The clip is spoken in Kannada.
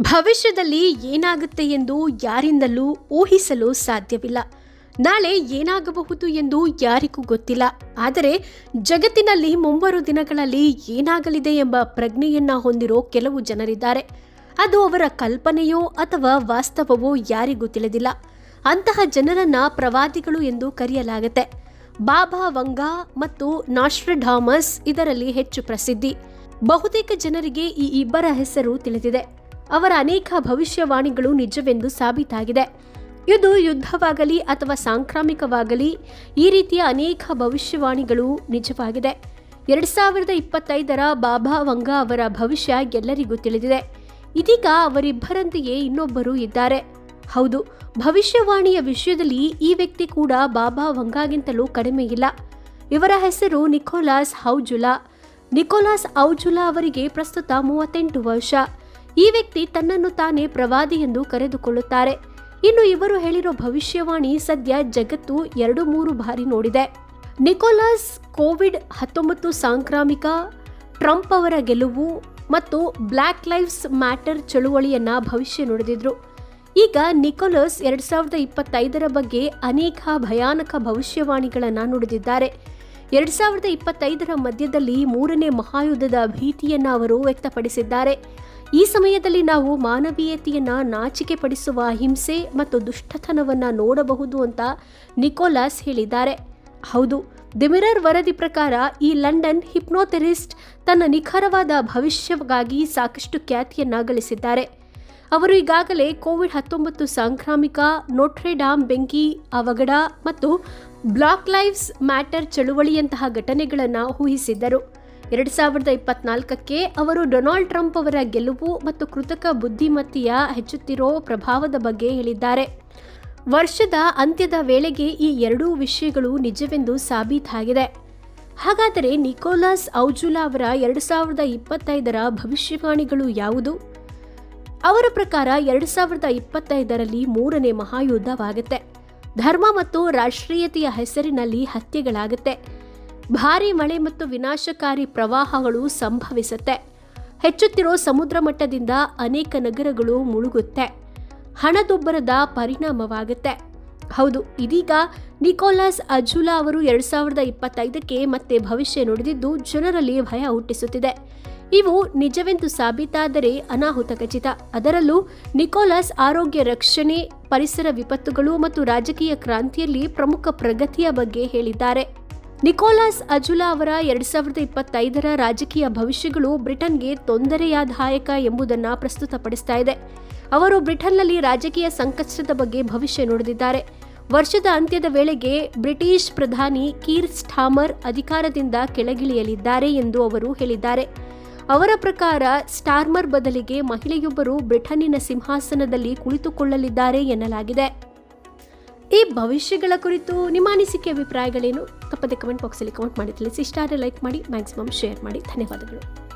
ಭವಿಷ್ಯದಲ್ಲಿ ಏನಾಗುತ್ತೆ ಎಂದು ಯಾರಿಂದಲೂ ಊಹಿಸಲು ಸಾಧ್ಯವಿಲ್ಲ. ನಾಳೆ ಏನಾಗಬಹುದು ಎಂದು ಯಾರಿಗೂ ಗೊತ್ತಿಲ್ಲ. ಆದರೆ ಜಗತ್ತಿನಲ್ಲಿ ಮುಂಬರುವ ದಿನಗಳಲ್ಲಿ ಏನಾಗಲಿದೆ ಎಂಬ ಪ್ರಜ್ಞೆಯನ್ನ ಹೊಂದಿರೋ ಕೆಲವು ಜನರಿದ್ದಾರೆ. ಅದು ಅವರ ಕಲ್ಪನೆಯೋ ಅಥವಾ ವಾಸ್ತವವೋ ಯಾರಿಗೂ ತಿಳಿದಿಲ್ಲ. ಅಂತಹ ಜನರನ್ನ ಪ್ರವಾದಿಗಳು ಎಂದು ಕರೆಯಲಾಗುತ್ತೆ. ಬಾಬಾ ವಂಗಾ ಮತ್ತು ನಾಶ್ರಡಾಮಸ್ ಇದರಲ್ಲಿ ಹೆಚ್ಚು ಪ್ರಸಿದ್ಧಿ. ಬಹುತೇಕ ಜನರಿಗೆ ಈ ಇಬ್ಬರ ಹೆಸರು ತಿಳಿದಿದೆ. ಅವರ ಅನೇಕ ಭವಿಷ್ಯವಾಣಿಗಳು ನಿಜವೆಂದು ಸಾಬೀತಾಗಿದೆ. ಇದು ಯುದ್ಧವಾಗಲಿ ಅಥವಾ ಸಾಂಕ್ರಾಮಿಕವಾಗಲಿ, ಈ ರೀತಿಯ ಅನೇಕ ಭವಿಷ್ಯವಾಣಿಗಳು ನಿಜವಾಗಿದೆ. ಎರಡು ಸಾವಿರದ ಇಪ್ಪತ್ತೈದರ ಬಾಬಾ ವಂಗ ಅವರ ಭವಿಷ್ಯ ಎಲ್ಲರಿಗೂ ತಿಳಿದಿದೆ. ಇದೀಗ ಅವರಿಬ್ಬರಂತೆಯೇ ಇನ್ನೊಬ್ಬರು ಇದ್ದಾರೆ. ಹೌದು, ಭವಿಷ್ಯವಾಣಿಯ ವಿಷಯದಲ್ಲಿ ಈ ವ್ಯಕ್ತಿ ಕೂಡ ಬಾಬಾ ವಂಗಾಗಿಂತಲೂ ಕಡಿಮೆ ಇಲ್ಲ. ಇವರ ಹೆಸರು ನಿಕೋಲಾಸ್ ಹೌಜುಲಾ ನಿಕೋಲಾಸ್ ಔಜುಲಾ ಅವರಿಗೆ ಪ್ರಸ್ತುತ ಮೂವತ್ತೆಂಟು ವರ್ಷ. ಈ ವ್ಯಕ್ತಿ ತನ್ನನ್ನು ತಾನೇ ಪ್ರವಾದಿ ಎಂದು ಕರೆದುಕೊಳ್ಳುತ್ತಾರೆ. ಇನ್ನು ಇವರು ಹೇಳಿರೋ ಭವಿಷ್ಯವಾಣಿ ಸದ್ಯ ಜಗತ್ತು ಎರಡು ಮೂರು ಬಾರಿ ನೋಡಿದೆ. ನಿಕೋಲಸ್ ಕೋವಿಡ್ ಹತ್ತೊಂಬತ್ತು ಸಾಂಕ್ರಾಮಿಕ, ಟ್ರಂಪ್ ಅವರ ಗೆಲುವು ಮತ್ತು ಬ್ಲ್ಯಾಕ್ ಲೈವ್ಸ್ ಮ್ಯಾಟರ್ ಚಳುವಳಿಯನ್ನ ಭವಿಷ್ಯ ನುಡಿದಿದ್ರು. ಈಗ ನಿಕೋಲಸ್ ಎರಡ್ ಸಾವಿರದ ಇಪ್ಪತ್ತೈದರ ಬಗ್ಗೆ ಅನೇಕ ಭಯಾನಕ ಭವಿಷ್ಯವಾಣಿಗಳನ್ನು ನುಡಿದಿದ್ದಾರೆ. ಎರಡ್ ಸಾವಿರದ ಇಪ್ಪತ್ತೈದರ ಮಧ್ಯದಲ್ಲಿ ಮೂರನೇ ಮಹಾಯುದ್ಧದ ಭೀತಿಯನ್ನ ಅವರು ವ್ಯಕ್ತಪಡಿಸಿದ್ದಾರೆ. ಈ ಸಮಯದಲ್ಲಿ ನಾವು ಮಾನವೀಯತೆಯನ್ನ ನಾಚಿಕೆ ಪಡಿಸುವ ಹಿಂಸೆ ಮತ್ತು ದುಷ್ಟತನವನ್ನ ನೋಡಬಹುದು ಅಂತ ನಿಕೋಲಾಸ್ ಹೇಳಿದ್ದಾರೆ. ಹೌದು ದಿಮಿರರ್ ವರದಿ ಪ್ರಕಾರ ಈ ಲಂಡನ್ ಹಿಪ್ನೋಥೆರಿಸ್ಟ್ ತನ್ನ ನಿಖರವಾದ ಭವಿಷ್ಯಕ್ಕಾಗಿ ಸಾಕಷ್ಟು ಖ್ಯಾತಿಯನ್ನ ಗಳಿಸಿದ್ದಾರೆ. ಅವರು ಈಗಾಗಲೇ ಕೋವಿಡ್ ಹತ್ತೊಂಬತ್ತು ಸಾಂಕ್ರಾಮಿಕ ನೋಟ್ರೆಡಾಮ್ ಬೆಂಕಿ, ಅವಘಡ ಮತ್ತು ಬ್ಲಾಕ್ ಲೈವ್ಸ್ ಮ್ಯಾಟರ್ ಚಳುವಳಿಯಂತಹ ಘಟನೆಗಳನ್ನು ಊಹಿಸಿದ್ದರು. ಎರಡು ಸಾವಿರದ ಇಪ್ಪತ್ನಾಲ್ಕಕ್ಕೆ ಅವರು ಡೊನಾಲ್ಡ್ ಟ್ರಂಪ್ ಅವರ ಗೆಲುವು ಮತ್ತು ಕೃತಕ ಬುದ್ಧಿಮತ್ತೆಯ ಹೆಚ್ಚುತ್ತಿರೋ ಪ್ರಭಾವದ ಬಗ್ಗೆ ಹೇಳಿದ್ದಾರೆ. ವರ್ಷದ ಅಂತ್ಯದ ವೇಳೆಗೆ ಈ ಎರಡೂ ವಿಷಯಗಳು ನಿಜವೆಂದು ಸಾಬೀತಾಗಿದೆ. ಹಾಗಾದರೆ ನಿಕೋಲಾಸ್ ಔಜುಲಾ ಅವರ ಎರಡು ಸಾವಿರದ ಇಪ್ಪತ್ತೈದರ ಭವಿಷ್ಯವಾಣಿಗಳು ಯಾವುದು? ಅವರ ಪ್ರಕಾರ ಎರಡು ಸಾವಿರದ ಇಪ್ಪತ್ತೈದರಲ್ಲಿ ಮೂರನೇ ಮಹಾಯುದ್ಧವಾಗುತ್ತೆ. ಧರ್ಮ ಮತ್ತು ರಾಷ್ಟ್ರೀಯತೆಯ ಹೆಸರಿನಲ್ಲಿ ಹತ್ಯೆಗಳಾಗುತ್ತೆ. ಭಾರಿ ಮಳೆ ಮತ್ತು ವಿನಾಶಕಾರಿ ಪ್ರವಾಹಗಳು ಸಂಭವಿಸುತ್ತೆ. ಹೆಚ್ಚುತ್ತಿರೋ ಸಮುದ್ರ ಮಟ್ಟದಿಂದ ಅನೇಕ ನಗರಗಳು ಮುಳುಗುತ್ತೆ. ಹಣದುಬ್ಬರದ ಪರಿಣಾಮವಾಗುತ್ತೆ. ಹೌದು, ಇದೀಗ ನಿಕೋಲಾಸ್ ಅಜುಲಾ ಅವರು ಎರಡ್ ಸಾವಿರದ ಇಪ್ಪತ್ತೈದಕ್ಕೆ ಮತ್ತೆ ಭವಿಷ್ಯ ನುಡಿದಿದ್ದು ಜನರಲ್ಲಿ ಭಯ ಹುಟ್ಟಿಸುತ್ತಿದೆ. ಇವು ನಿಜವೆಂದು ಸಾಬೀತಾದರೆ ಅನಾಹುತ ಖಚಿತ. ಅದರಲ್ಲೂ ನಿಕೋಲಸ್ ಆರೋಗ್ಯ ರಕ್ಷಣೆ, ಪರಿಸರ ವಿಪತ್ತುಗಳು ಮತ್ತು ರಾಜಕೀಯ ಕ್ರಾಂತಿಯಲ್ಲಿ ಪ್ರಮುಖ ಪ್ರಗತಿಯ ಬಗ್ಗೆ ಹೇಳಿದ್ದಾರೆ. ನಿಕೋಲಾಸ್ ಅಜುಲಾ ಅವರ ಎರಡ್ ಸಾವಿರದ ಇಪ್ಪತ್ತೈದರ ರಾಜಕೀಯ ಭವಿಷ್ಯಗಳು ಬ್ರಿಟನ್ಗೆ ತೊಂದರೆಯಾದಾಯಕ ಎಂಬುದನ್ನು ಪ್ರಸ್ತುತಪಡಿಸ್ತಾ ಇದೆ. ಅವರು ಬ್ರಿಟನ್ನಲ್ಲಿ ರಾಜಕೀಯ ಸಂಕಷ್ಟದ ಬಗ್ಗೆ ಭವಿಷ್ಯ ನುಡಿದಿದ್ದಾರೆ. ವರ್ಷದ ಅಂತ್ಯದ ವೇಳೆಗೆ ಬ್ರಿಟಿಷ್ ಪ್ರಧಾನಿ ಕೀರ್ ಸ್ಟಾಮರ್ ಅಧಿಕಾರದಿಂದ ಕೆಳಗಿಳಿಯಲಿದ್ದಾರೆ ಎಂದು ಅವರು ಹೇಳಿದ್ದಾರೆ. ಅವರ ಪ್ರಕಾರ, ಸ್ಟಾರ್ಮರ್ ಬದಲಿಗೆ ಮಹಿಳೆಯೊಬ್ಬರು ಬ್ರಿಟನ್ನಿನ ಸಿಂಹಾಸನದಲ್ಲಿ ಕುಳಿತುಕೊಳ್ಳಲಿದ್ದಾರೆ ಎನ್ನಲಾಗಿದೆ. ಈ ಭವಿಷ್ಯಗಳ ಕುರಿತು ನಿಮ್ಮ ಅನಿಸಿಕೆ, ಅಭಿಪ್ರಾಯಗಳೇನು? ತಪ್ಪದೆ ಕಮೆಂಟ್ ಬಾಕ್ಸಲ್ಲಿ ಕಮೆಂಟ್ ಮಾಡಿ, ತಿಳಿಸಿ. ಇಷ್ಟ ಆದರೆ ಲೈಕ್ ಮಾಡಿ, ಮ್ಯಾಕ್ಸಿಮಮ್ ಶೇರ್ ಮಾಡಿ. ಧನ್ಯವಾದಗಳು.